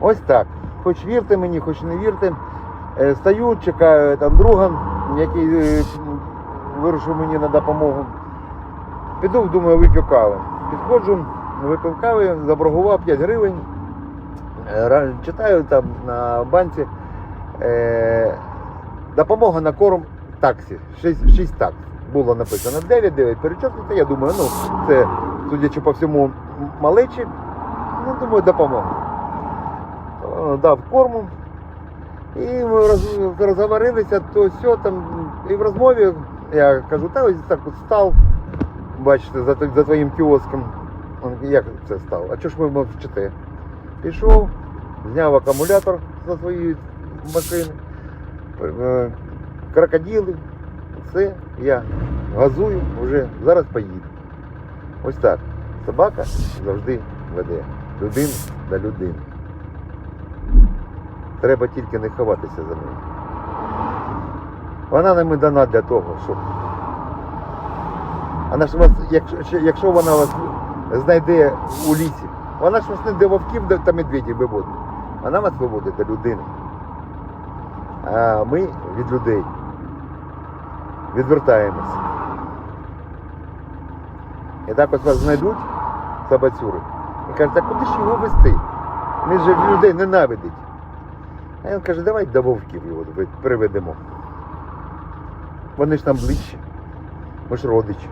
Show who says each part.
Speaker 1: Ось так. Хоч вірте мені, хоч не вірте. Е, Стою, чекаю там друга, який е, вирушив мені на допомогу. Піду, думаю, вип'ю кави. Підходжу, випив кави, заборгував 5 гривень. Е, Читаю там на банці. Е, допомога на корм таксі. 6, 6 такс. Було написано 9, 9 перечеркнуто. Я думаю, ну, це, судячи по всьому, малечі. Ну, думаю, допомога. Е, Дав корму. І ми роз, розговорилися, то все там. І в розмові я кажу, та ось так от став, бачите, за, за твоїм кіоском. Він, як це став? А чого ж ви мовчите? Пішов, зняв акумулятор за своєї машини, е, крокодили, все, я газую, вже зараз поїду. Ось так. Собака завжди веде людину до людини. Треба тільки не ховатися за нею. Вона нам і дана для того, щоб. Вона ж вас, якщо, якщо вона вас знайде у лісі, вона ж вас не де вовків та медведів виводить. Вона вас виводить до людини. А ми від людей відвертаємося. І так ось вас знайдуть собацюри. І кажуть, а куди ж його вести? Він же людей ненавидить. А він каже, давай до вовків його приведемо. Вони ж там ближче. Ми ж родичі.